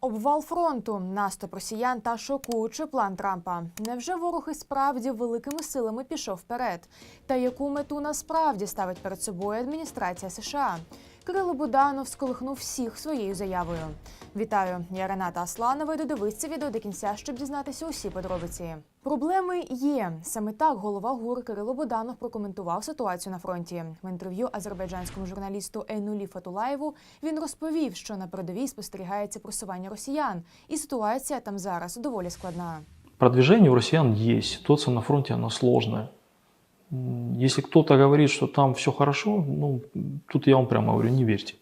Обвал фронту, наступ росіян та шокуючий план Трампа. Невже ворог і справді великими силами пішов вперед? Та яку мету насправді ставить перед собою адміністрація США? Кирило Буданов сколихнув всіх своєю заявою. Вітаю, я Рената Асланова. і Додивись це відео до кінця, щоб дізнатися усі подробиці. Проблеми є. Саме так голова ГУР Кирило Буданов прокоментував ситуацію на фронті. В інтерв'ю азербайджанському журналісту Ейнулі Фатулаєву він розповів, що на передовій спостерігається просування росіян, і ситуація там зараз доволі складна. Продвижение у россиян есть, ситуация на фронте, она сложная. Если кто-то говорит, что там все хорошо, ну, тут я вам прямо говорю, не верьте.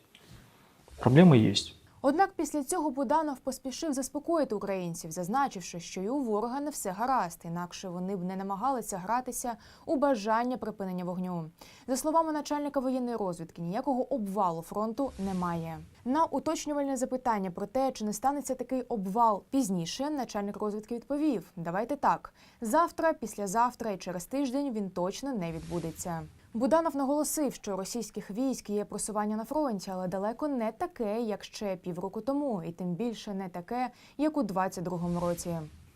Проблемы есть. Однак після цього Буданов поспішив заспокоїти українців, зазначивши, що і у ворога не все гаразд, інакше вони б не намагалися гратися у бажання припинення вогню. За словами начальника воєнної розвідки, ніякого обвалу фронту немає. На уточнювальне запитання про те, чи не станеться такий обвал пізніше, начальник розвідки відповів: Давайте так: завтра, післязавтра і через тиждень він точно не відбудеться. Буданов наголосив, що у російських військ є просування на фронті, але далеко не таке, як ще півроку тому, і тим більше не таке, як у 22-му році.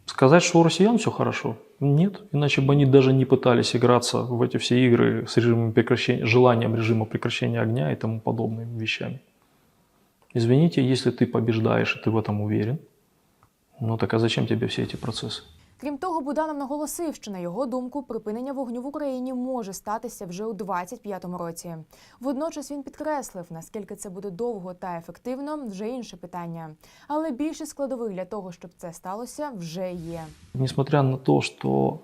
Сказать, что у россиян все хорошо? Нет, иначе бы они даже не пытались играться в эти все игры с режимом прекращения, желанием режима прекращения огня и тому подобными вещами. Извините, если ты побеждаешь, и ты в этом уверен, ну так а зачем тебе все эти процессы? Крім того, Буданов наголосив, що на його думку припинення вогню в Україні може статися вже у 25-му році. Водночас він підкреслив, наскільки це буде довго та ефективно, вже інше питання. Але більше складових для того, щоб це сталося, вже є. Несмотря на то, что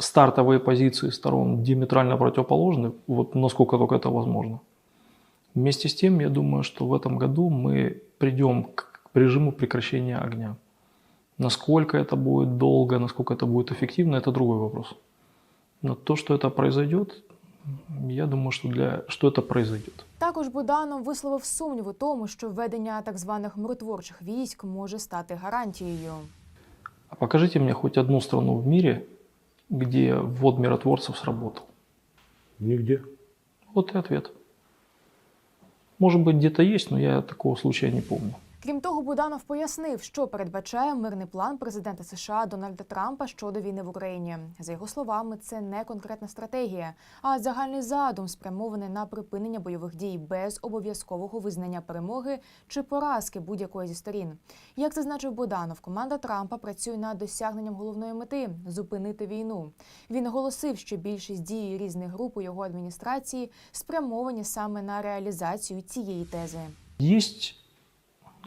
стартовые позиции сторон диаметрально противоположны, вот насколько только это возможно. Вместе с тем, я думаю, что в этом году мы придем к режиму прекращения огня. Насколько это будет долго, насколько это будет эффективно, это другой вопрос. Но то, что это произойдет, я думаю, что, для, что это произойдет. Також Буданов висловив сумнів у тому, що введення так званих миротворчих військ може стати гарантією. А покажите мне хоть одну страну в мире, где ввод миротворцев сработал. Нигде. Вот и ответ. Может быть, где-то есть, но я такого случая не помню. Крім того, Буданов пояснив, що передбачає мирний план президента США Дональда Трампа щодо війни в Україні. За його словами, це не конкретна стратегія, а загальний задум, спрямований на припинення бойових дій без обов'язкового визнання перемоги чи поразки будь-якої зі сторін. Як зазначив Буданов, команда Трампа працює над досягненням головної мети зупинити війну. Він наголосив, що більшість дій різних груп у його адміністрації спрямовані саме на реалізацію цієї тези. Есть,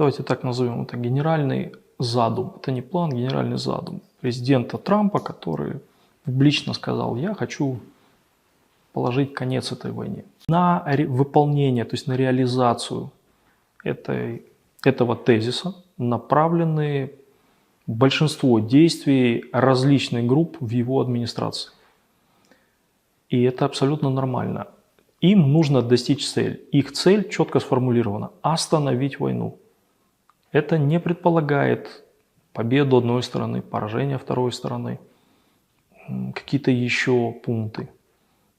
давайте так назовем это, генеральный задум. Это не план, генеральный задум президента Трампа, который публично сказал, я хочу положить конец этой войне. На выполнение, то есть на реализацию этой, этого тезиса направлены большинство действий различных групп в его администрации. И это абсолютно нормально. Им нужно достичь цель. Их цель четко сформулирована – остановить войну. Это не предполагает победу одной стороны, поражение второй стороны, какие-то еще пункты.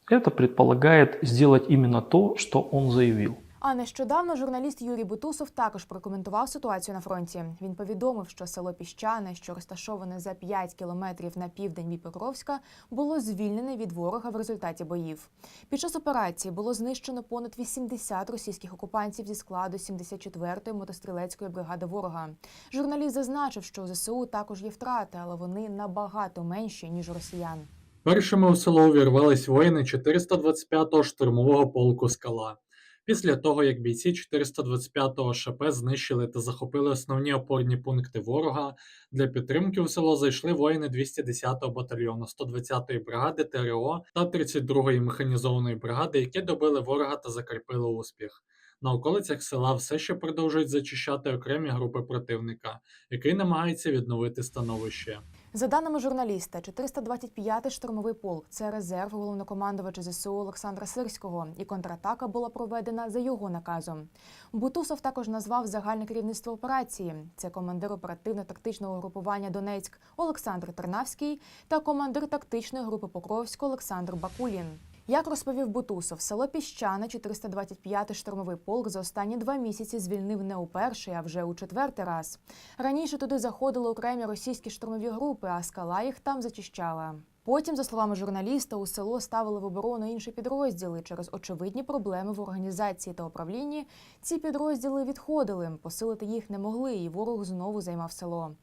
Это предполагает сделать именно то, что он заявил. А нещодавно журналіст Юрій Бутусов також прокоментував ситуацію на фронті. Він повідомив, що село Піщане, що розташоване за 5 кілометрів на південь від Покровська, було звільнене від ворога в результаті боїв. Під час операції було знищено понад 80 російських окупантів зі складу 74-ї мотострілецької бригади ворога. Журналіст зазначив, що у ЗСУ також є втрати, але вони набагато менші ніж у росіян. Першими у село увірвались воїни 425-го штурмового полку Скала. Після того, як бійці 425-го ШП знищили та захопили основні опорні пункти ворога, для підтримки у село зайшли воїни 210-го батальйону 120-ї бригади ТРО та 32-ї механізованої бригади, які добили ворога та закріпили успіх. На околицях села все ще продовжують зачищати окремі групи противника, який намагається відновити становище. За даними журналіста, 425-й штурмовий полк це резерв головнокомандувача ЗСУ Олександра Сирського, і контратака була проведена за його наказом. Бутусов також назвав загальне керівництво операції. Це командир оперативно-тактичного групування Донецьк Олександр Тернавський та командир тактичної групи Покровськ Олександр Бакулін. Як розповів Бутусов, село Піщане, 425-й штурмовий полк за останні два місяці звільнив не у перший, а вже у четвертий раз. Раніше туди заходили окремі російські штурмові групи, а скала їх там зачищала. Потім, за словами журналіста, у село ставили в оборону інші підрозділи. Через очевидні проблеми в організації та управлінні ці підрозділи відходили. Посилити їх не могли, і ворог знову займав село.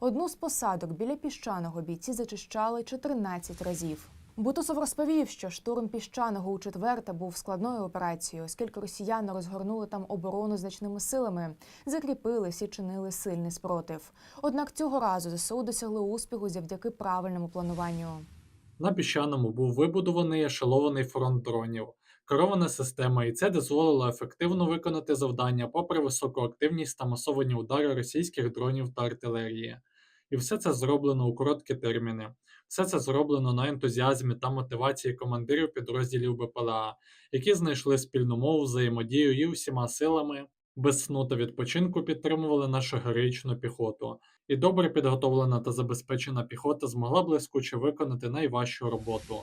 Одну з посадок біля піщаного бійці зачищали 14 разів. Бутусов розповів, що штурм піщаного у четверте був складною операцією, оскільки росіяни розгорнули там оборону значними силами, закріпились і чинили сильний спротив. Однак цього разу ЗСУ досягли успіху завдяки правильному плануванню. На піщаному був вибудований ешелований фронт дронів, керована система, і це дозволило ефективно виконати завдання попри високу активність та масовані удари російських дронів та артилерії. І все це зроблено у короткі терміни. Все це зроблено на ентузіазмі та мотивації командирів підрозділів БПЛА, які знайшли спільну мову, взаємодію і усіма силами без сну та відпочинку підтримували нашу героїчну піхоту. І добре підготовлена та забезпечена піхота змогла блискуче виконати найважчу роботу.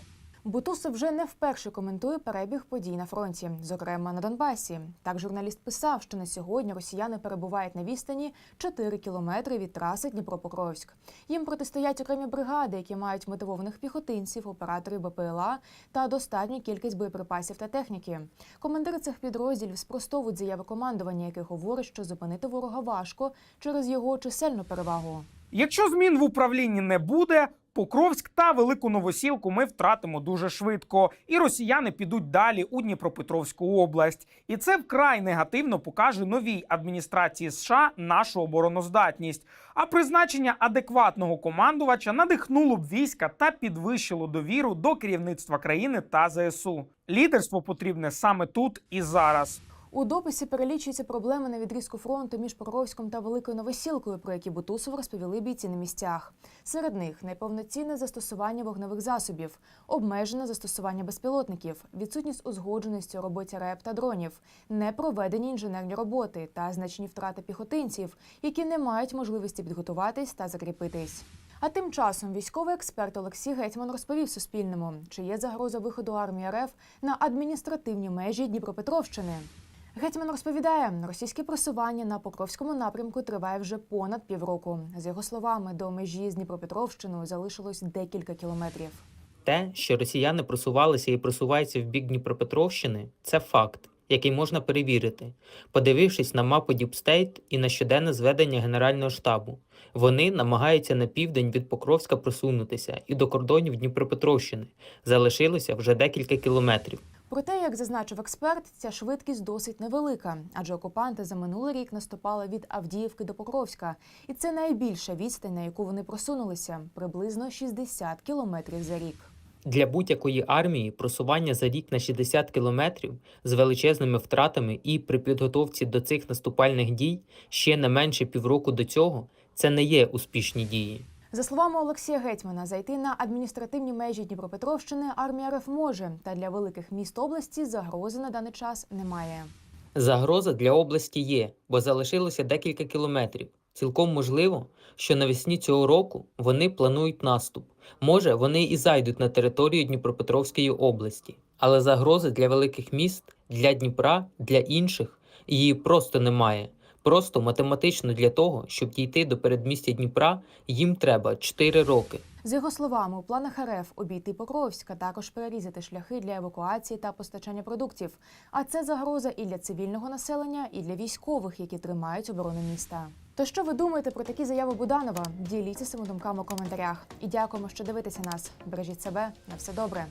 Бутусов вже не вперше коментує перебіг подій на фронті, зокрема на Донбасі. Так журналіст писав, що на сьогодні росіяни перебувають на відстані 4 кілометри від траси Дніпропокровськ. Їм протистоять окремі бригади, які мають мотивованих піхотинців, операторів БПЛА та достатню кількість боєприпасів та техніки. Командири цих підрозділів спростовують заяви командування, яке говорить, що зупинити ворога важко через його чисельну перевагу. Якщо змін в управлінні не буде, Покровськ та Велику Новосілку ми втратимо дуже швидко, і росіяни підуть далі у Дніпропетровську область. І це вкрай негативно покаже новій адміністрації США нашу обороноздатність. А призначення адекватного командувача надихнуло б війська та підвищило довіру до керівництва країни та ЗСУ. Лідерство потрібне саме тут і зараз. У дописі перелічуються проблеми на відрізку фронту між Покровськом та Великою Новосілкою, про які Бутусов розповіли бійці на місцях. Серед них неповноцінне застосування вогневих засобів, обмежене застосування безпілотників, відсутність узгодженості у роботі РЕП та дронів, непроведені інженерні роботи та значні втрати піхотинців, які не мають можливості підготуватись та закріпитись. А тим часом військовий експерт Олексій Гетьман розповів Суспільному, чи є загроза виходу армії РФ на адміністративні межі Дніпропетровщини. Гетьман розповідає, російське просування на Покровському напрямку триває вже понад півроку. З його словами, до межі з Дніпропетровщиною залишилось декілька кілометрів. Те, що росіяни просувалися і просуваються в бік Дніпропетровщини, це факт, який можна перевірити, подивившись на мапу Діпстейт і на щоденне зведення Генерального штабу. Вони намагаються на південь від Покровська просунутися і до кордонів Дніпропетровщини. Залишилося вже декілька кілометрів. Проте, як зазначив експерт, ця швидкість досить невелика, адже окупанти за минулий рік наступали від Авдіївки до Покровська, і це найбільша відстань, на яку вони просунулися приблизно 60 кілометрів за рік. Для будь-якої армії просування за рік на 60 кілометрів з величезними втратами і при підготовці до цих наступальних дій ще не менше півроку до цього це не є успішні дії. За словами Олексія Гетьмана, зайти на адміністративні межі Дніпропетровщини армія РФ може, та для великих міст області загрози на даний час немає. Загроза для області є, бо залишилося декілька кілометрів. Цілком можливо, що навесні цього року вони планують наступ. Може, вони і зайдуть на територію Дніпропетровської області, але загрози для великих міст, для Дніпра, для інших її просто немає. Просто математично для того, щоб дійти до передмістя Дніпра, їм треба 4 роки. З його словами, у планах РФ обійти Покровськ, а також перерізати шляхи для евакуації та постачання продуктів. А це загроза і для цивільного населення, і для військових, які тримають оборону міста. То що ви думаєте про такі заяви Буданова? Діліться своїми думками у коментарях. І дякуємо, що дивитеся нас. Бережіть себе на все добре.